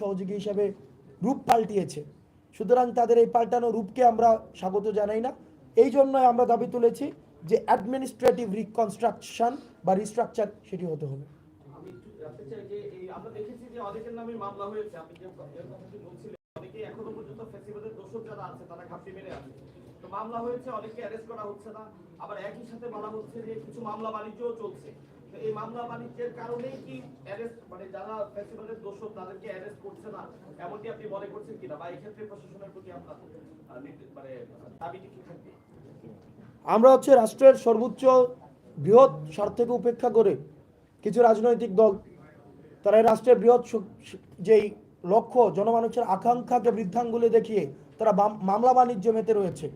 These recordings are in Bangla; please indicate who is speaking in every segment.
Speaker 1: সহযোগী হিসাবে রূপ পাল্টিয়েছে। সুতরাং তাদের এই পাল্টানো রূপকে আমরা স্বাগত জানাই না। এই জন্যই আমরা দাবি তুলেছি যে অ্যাডমিনিস্ট্রেটিভ রিকনস্ট্রাকশন বা রিস্ট্রাকচার সেটি হতে হবে।
Speaker 2: মামলা হয়েছে। আপনি যে যে কথাটি বলছিলেন অনেকে এখনও পর্যন্ত ফেস্টিভ্যালের দোষক যারা আছে, তারা ঘাপটি মেরে আছে। তো মামলা হয়েছে অনেকে অ্যারেস্ট করা হচ্ছে না। আবার একই সাথে বলা হচ্ছে যে কিছু মামলা বাণিজ্যও চলছে। এই মামলা বাণিজ্যের কারণেই কি অ্যারেস্ট মানে যারা তাদেরকে অ্যারেস্ট করছে না? এমনটি আপনি মনে করছেন কিনা? বা প্রশাসনের প্রতি আপনার মানে দাবিটি কি থাকবে?
Speaker 1: আমরা হচ্ছে রাষ্ট্রের সর্বোচ্চ বৃহৎ স্বার্থকে উপেক্ষা করে কিছু রাজনৈতিক দল, তারা রাষ্ট্রের বৃহৎ যেই লক্ষ্য জনমানুষের আকাঙ্ক্ষাকে বৃদ্ধাঙ্গুলে দেখিয়ে তারা মামলা বাণিজ্য মেতে রয়েছে।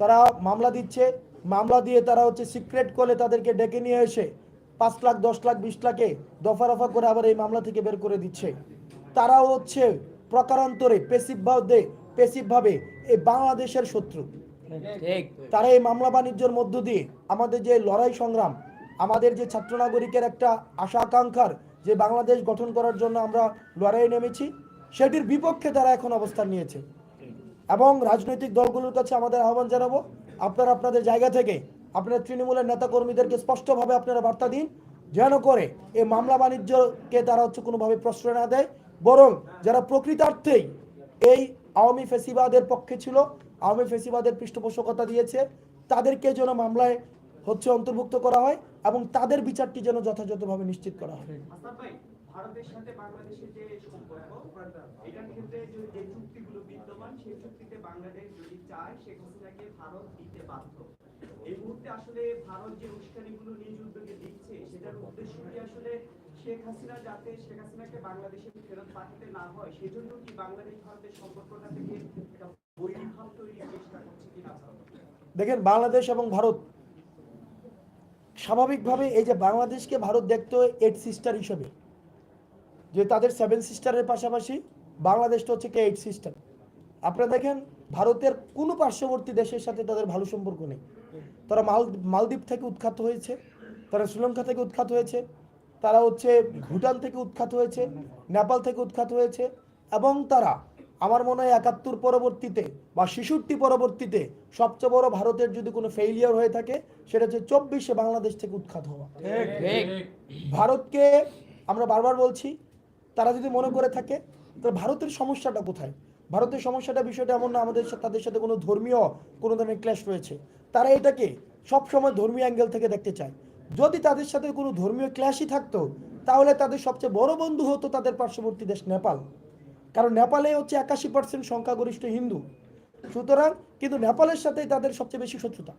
Speaker 1: তারা মামলা দিচ্ছে, মামলা দিয়ে তারা হচ্ছে সিক্রেট কলে তাদেরকে ডেকে নিয়ে এসে পাঁচ লাখ দশ লাখ বিশ লাখে দফা রফা করে আবার এই মামলা থেকে বের করে দিচ্ছে। তারাও হচ্ছে প্রকারান্তরে পেসিভভাবে পেসিভভাবে এই বাংলাদেশের শত্রু। তারা এই মামলা বাণিজ্যের মধ্য দিয়ে আমাদের যে লড়াই সংগ্রাম আমাদের যে ছাত্র নাগরিকের একটা আশা আকাঙ্ক্ষার যে বাংলাদেশ গঠন করার জন্য আমরা লড়াই নেমেছি সেটির বিপক্ষে তারা এখন অবস্থান নিয়েছে। এবং রাজনৈতিক দলগুলোর কাছে আমাদের আহ্বান জানাব আপনারা আপনাদের জায়গা থেকে আপনার তৃণমূলের নেতাকর্মীদেরকে স্পষ্টভাবে আপনারা বার্তা দিন যেন করে এই মামলা বাণিজ্যকে তারা হচ্ছে কোনোভাবে প্রশ্রয় না দেয়, বরং যারা প্রকৃতার্থেই এই আওয়ামী ফেসিবাদের পক্ষে ছিল, আওয়ামী ফেসিবাদের পৃষ্ঠপোষকতা দিয়েছে, তাদেরকে যেন মামলায় হচ্ছে অন্তর্ভুক্ত করা হয় এবং তাদের বিচারটি যেন যথাযথভাবে নিশ্চিত করা হয়।
Speaker 2: ভারতের সাথে বাংলাদেশের যে সম্পর্ক এটার ক্ষেত্রে যে চুক্তিগুলো বিদ্যমান সেই চুক্তিতে বাংলাদেশ যদি চায় শেখ হাসিনাকে ভারত দিতে বাধ্য। এই মুহূর্তে আসলে ভারত যে উস্কানিগুলো নিজ উদ্যোগে দিচ্ছে, সেটার উদ্দেশ্য কি আসলে শেখ হাসিনা যাতে শেখ হাসিনাকে বাংলাদেশে ফেরত পাঠাতে না হয়, সেজন্য কি বাংলাদেশ ভারতের সম্পর্কটা থেকে একটা বৈরীভাব তৈরির চেষ্টা করছে কিনা
Speaker 1: দেখেন, বাংলাদেশ এবং ভারত স্বাভাবিকভাবে এই যে বাংলাদেশকে ভারত দেখতো এইট সিস্টার হিসেবে, যে তাদের সেভেন সিস্টারের পাশাপাশি বাংলাদেশটা হচ্ছে কি এইট সিস্টার আপনারা দেখেন ভারতের কোনো পার্শ্ববর্তী দেশের সাথে তাদের ভালো সম্পর্ক নেই। তারা মাল মালদ্বীপ থেকে উৎখাত হয়েছে তারা শ্রীলঙ্কা থেকে উৎখাত হয়েছে তারা হচ্ছে ভুটান থেকে উৎখাত হয়েছে নেপাল থেকে উৎখাত হয়েছে এবং তারা আমার মনে হয় একাত্তর পরবর্তীতে বা শিশুটি পরবর্তীতে সবচেয়ে বড় ভারতের যদি কোনো ফেইলিয়ার হয়ে থাকে সেটা হচ্ছে চব্বিশে বাংলাদেশ থেকে উৎখাত হওয়া। ভারতকে আমরা বারবার বলছি তারা যদি মনে করে থাকে তাহলে ভারতের সমস্যাটা কোথায়? ভারতের সমস্যাটা বিষয়টা এমন না, আমাদের তাদের সাথে কোনো ধর্মীয় কোনো ধরনের ক্ল্যাশ রয়েছে। তারা এটাকে সবসময় ধর্মীয় অ্যাঙ্গেল থেকে দেখতে চায়। যদি তাদের সাথে কোনো ধর্মীয় ক্ল্যাশই থাকতো, তাহলে তাদের সবচেয়ে বড় বন্ধু হতো তাদের পার্শ্ববর্তী দেশ নেপাল। কারণ নেপালে হচ্ছে একাশি পার্সেন্ট সংখ্যাগরিষ্ঠ হিন্দু। সুতরাং কিন্তু নেপালের সাথেই তাদের সবচেয়ে বেশি শত্রুতা।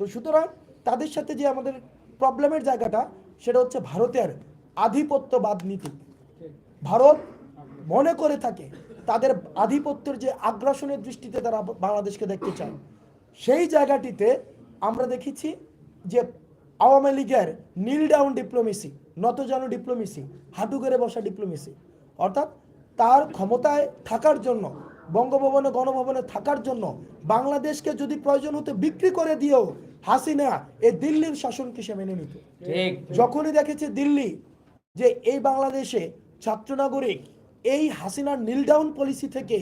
Speaker 1: তো সুতরাং তাদের সাথে যে আমাদের প্রবলেমের জায়গাটা, সেটা হচ্ছে ভারতের আধিপত্যবাদ নীতি। ভারত মনে করে থাকে তাদের আধিপত্যের যে আগ্রাসনের দৃষ্টিতে তারা বাংলাদেশকে দেখতে চায়। সেই জায়গাটিতে আমরা দেখেছি যে আওয়ামী লীগের নীল ডাউন ডিপ্লোমেসি নতজানু ডিপ্লোমেসি হাঁটু করে বসা ডিপ্লোমেসি অর্থাৎ তার ক্ষমতায় থাকার জন্য বঙ্গভবনে গণভবনে থাকার জন্য বাংলাদেশকে যদি প্রয়োজন হতে বিক্রি করে দিয়েও হাসিনা এ দিল্লির শাসনকে সে মেনে নিত? যখনই দেখেছে দিল্লি যে এই বাংলাদেশে ছাত্র নাগরিক এই হাসিনার নীল ডাউন পলিসি থেকে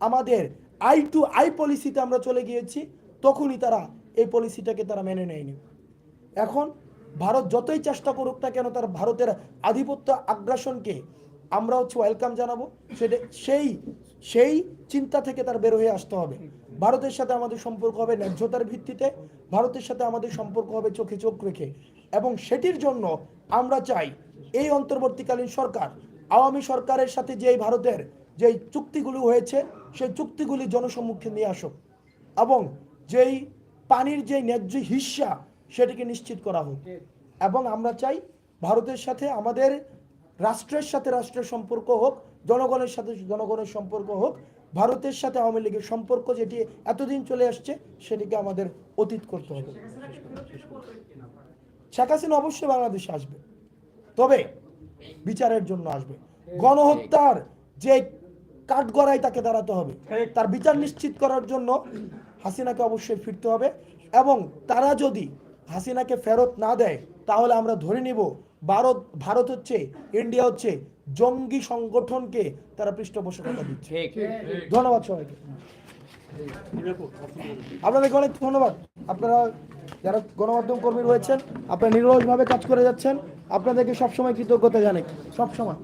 Speaker 1: আমাদের আই টু আই পলিসিতে আমরা চলে গিয়েছি, তখনই তারা এই পলিসিটাকে তারা মেনে নেয়নি। এখন ভারত যতই চেষ্টা করুক না কেন, তার ভারতের আধিপত্য আগ্রাসনকে আমরা হচ্ছে ওয়েলকাম জানাব। সেটা সেই সেই চিন্তা থেকে তার বের হয়ে আসতে হবে। ভারতের সাথে আমাদের সম্পর্ক হবে ন্যায্যতার ভিত্তিতে, ভারতের সাথে আমাদের সম্পর্ক হবে চোখে চোখ রেখে। এবং সেটির জন্য আমরা চাই, এই অন্তর্বর্তীকালীন সরকার আওয়ামী সরকারের সাথে যে ভারতের যে চুক্তিগুলো হয়েছে সেই চুক্তিগুলি জনসম্মুখে নিয়ে আসুক এবং যেই পানির যে ন্যায্য হিস্সা সেটিকে নিশ্চিত করা হোক। এবং আমরা চাই ভারতের সাথে আমাদের রাষ্ট্রের সাথে রাষ্ট্রের সম্পর্ক হোক জনগণের সাথে জনগণের সম্পর্ক হোক ভারতের সাথে আওয়ামী লীগের সম্পর্ক যেটি এতদিন চলে আসছে সেটিকে আমাদের অতীত করতে হবে। শেখ হাসিনা অবশ্যই বাংলাদেশে আসবে। তবে বিচারের জন্য আসবে। গণহত্যার যে কাঠগড়ায় তাকে দাঁড়াতে হবে তার বিচার নিশ্চিত করার জন্য হাসিনাকে অবশ্যই ফিরতে হবে এবং তারা যদি হাসিনাকে ফেরত না দেয় তাহলে আমরা ধরে নিব ভারত ভারত হচ্ছে ইন্ডিয়া হচ্ছে জঙ্গি সংগঠনকে তারা পৃষ্ঠপোষকতা দিচ্ছে।
Speaker 3: ঠিক।
Speaker 1: ধন্যবাদ সবাইকে। আপনাদেরকে অনেক ধন্যবাদ। আপনারা যারা গণমাধ্যম কর্মী রয়েছেন আপনারা নিরলসভাবে কাজ করে যাচ্ছেন। আপনাদেরকে সবসময় কৃতজ্ঞতা জানাই সবসময়।